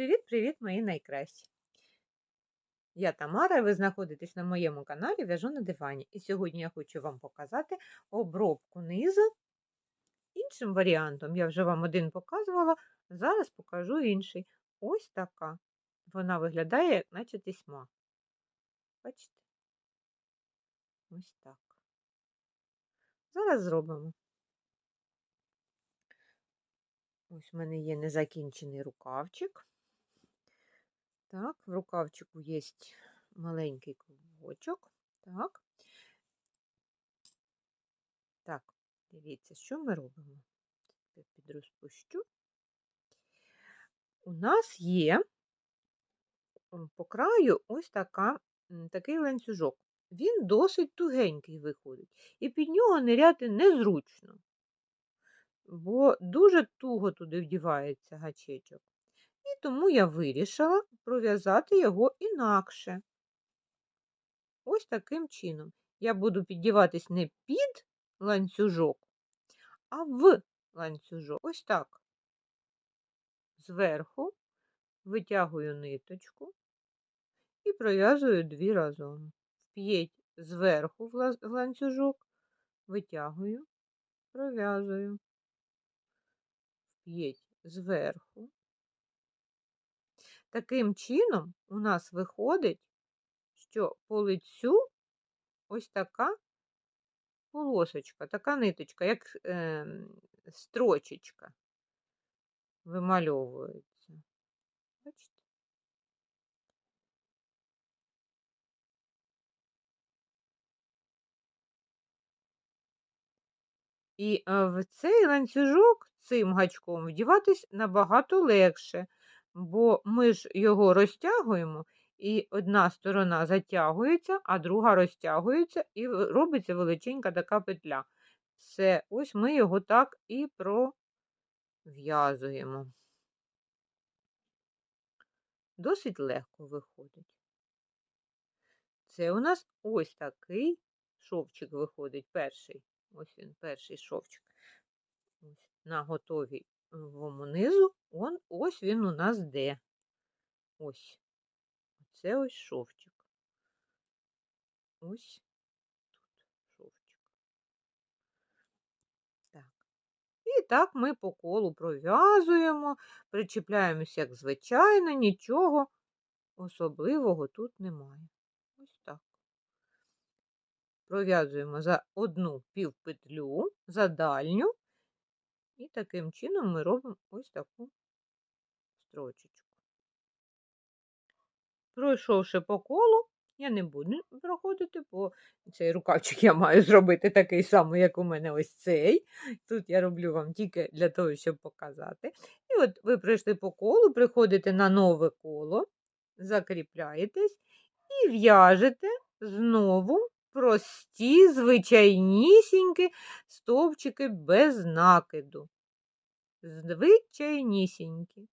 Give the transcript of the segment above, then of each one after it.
Привіт-привіт, мої найкращі! Я Тамара, і ви знаходитесь на моєму каналі В'яжу на дивані. І сьогодні я хочу вам показати обробку низу іншим варіантом. Я вже вам один показувала, зараз покажу інший. Ось така. Вона виглядає, як наче тисьма. Бачите? Ось так. Зараз зробимо. Ось у мене є незакінчений рукавчик. Так, в рукавчику є маленький клубочок. Так. Так, дивіться, що ми робимо. Я підрозпущу. У нас є по краю ось така, такий ланцюжок. Він досить тугенький виходить, і під нього ниряти незручно, бо дуже туго туди вдівається гачечок. І тому я вирішила пров'язати його інакше. Ось таким чином. Я буду піддіватись не під ланцюжок, а в ланцюжок. Ось так. Зверху витягую ниточку і пров'язую дві разом. Вп'єть зверху в ланцюжок, витягую, пров'язую, вп'єть зверху, Таким чином, у нас виходить, що по лицю ось така полосочка, така ниточка, як е, строчечка вимальовується. Бачите? І е, в цей ланцюжок цим гачком вдіватись набагато легше бо ми ж його розтягуємо, і одна сторона затягується, а друга розтягується, і робиться величенька така петля. Все, ось ми його так і пров'язуємо. Досить легко виходить. Це у нас ось такий шовчик виходить, перший. Ось він, перший шовчик. Ось На готовій низу, он, ось він у нас де. Ось. Це ось шовчик. Ось тут шовчик. Так. І так ми по колу пров'язуємо, причіпляємося, як звичайно, нічого особливого тут немає. Ось так. Пров'язуємо за одну півпетлю, за дальню і таким чином ми робимо ось таку строчечку. Пройшовши по колу, я не буду проходити, бо цей рукавчик я маю зробити такий самий, як у мене ось цей. Тут я роблю вам тільки для того, щоб показати. І от ви прийшли по колу, приходите на нове коло, закріпляєтесь і в'яжете знову прості, звичайнісінькі стовпчики без накиду. Звичайнісінькі.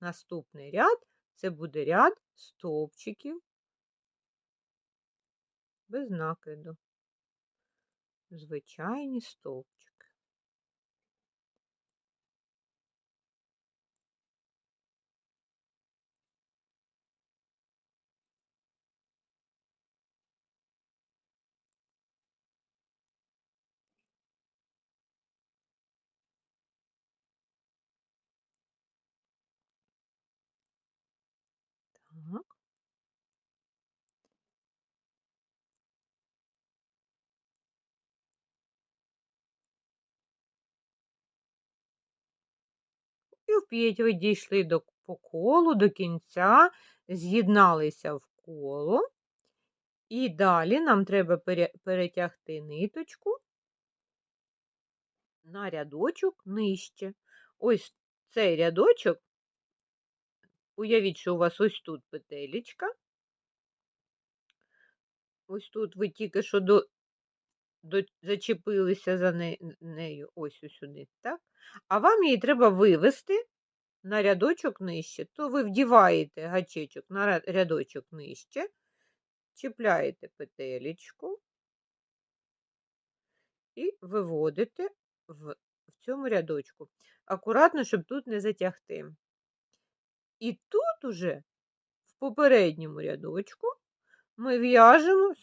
Наступний ряд це буде ряд стовпчиків без накиду. Звичайні стовпчики. Так. І вп'ять ви дійшли до, по колу до кінця, з'єдналися в коло. І далі нам треба перетягти ниточку на рядочок нижче. Ось цей рядочок Уявіть, що у вас ось тут петелечка. Ось тут ви тільки що до, зачепилися за не, нею, ось сюди, так? А вам її треба вивести на рядочок нижче, то ви вдіваєте гачечок на рядочок нижче, чіпляєте петелечку і виводите в в цьому рядочку. Акуратно, щоб тут не затягти. І тут уже в попередньому рядочку ми в'яжемо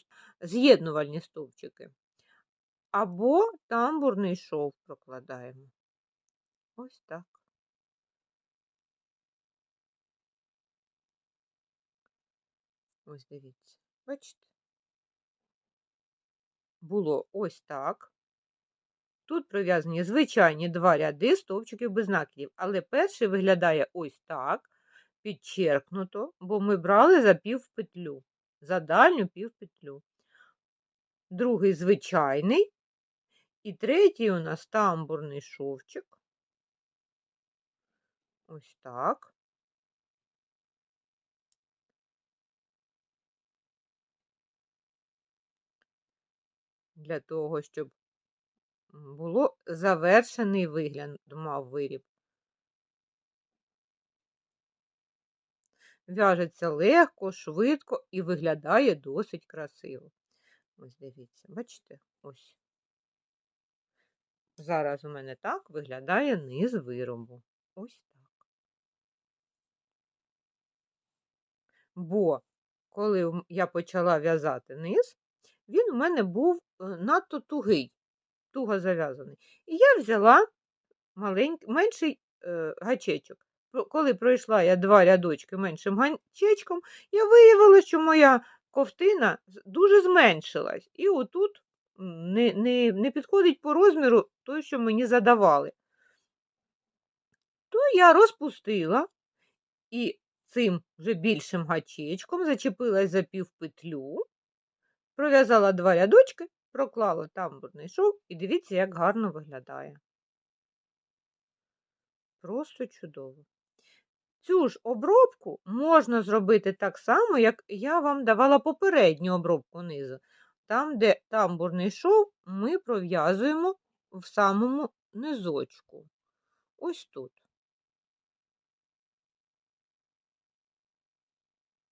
з'єднувальні стовпчики. Або тамбурний шов прокладаємо. Ось так. Ось дивіться, бачите? Було ось так. Тут пров'язані звичайні два ряди стовпчиків без накидів, але перший виглядає ось так, підчеркнуто, бо ми брали за півпетлю, за дальню півпетлю. Другий звичайний, і третій у нас тамбурний шовчик. Ось так. Для того, щоб було завершений вигляд, мав виріб. В'яжеться легко, швидко і виглядає досить красиво. Ось дивіться, бачите? Ось. Зараз у мене так виглядає низ виробу. Ось так. Бо коли я почала в'язати низ, він у мене був е, надто тугий, туго зав'язаний. І я взяла маленький, менший е, гачечок. Коли пройшла я два рядочки меншим гачечком, я виявила, що моя ковтина дуже зменшилась. І отут не, не, не підходить по розміру той, що мені задавали. То я розпустила і цим вже більшим гачечком зачепилась за півпетлю, пров'язала два рядочки, проклала тамбурний шов і дивіться, як гарно виглядає. Просто чудово. Цю ж обробку можна зробити так само, як я вам давала попередню обробку низу. Там, де тамбурний шов, ми пров'язуємо в самому низочку. Ось тут.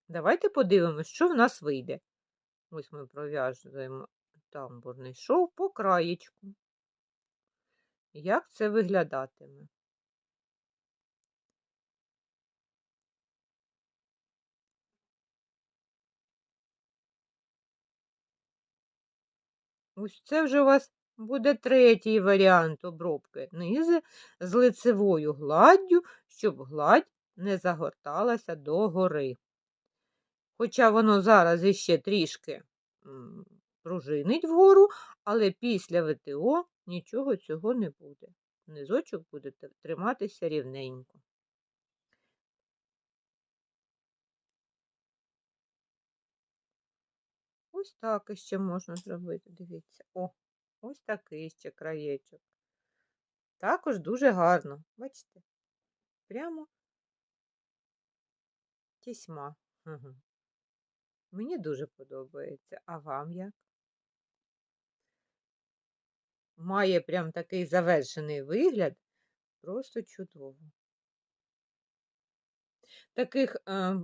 Давайте подивимось, що в нас вийде. Ось ми пров'язуємо тамбурний шов по краєчку. Як це виглядатиме? Ось це вже у вас буде третій варіант обробки низи з лицевою гладдю, щоб гладь не загорталася догори. Хоча воно зараз іще трішки пружинить вгору, але після ВТО нічого цього не буде. Низочок буде триматися рівненько. Ось так іще можна зробити, дивіться. О, ось такий ще краєчок. Також дуже гарно, бачите? Прямо тісьма. Угу. Мені дуже подобається. А вам як? Має прям такий завершений вигляд, просто чудово. Таких е,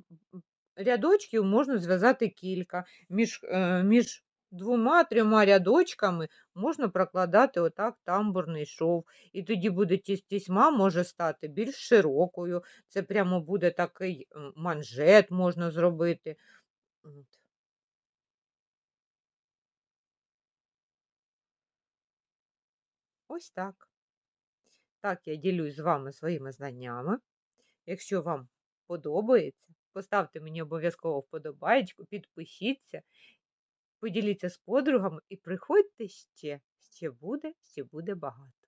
рядочків можна зв'язати кілька. Між е, між двома-трьома рядочками можна прокладати отак тамбурний шов. І тоді буде тісьма може стати більш широкою. Це прямо буде такий манжет можна зробити. Ось так. Так, я ділюсь з вами своїми знаннями. Якщо вам подобається, поставте мені обов'язково вподобайку, підпишіться, поділіться з подругами і приходьте ще. Ще буде, ще буде багато.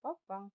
Па-па!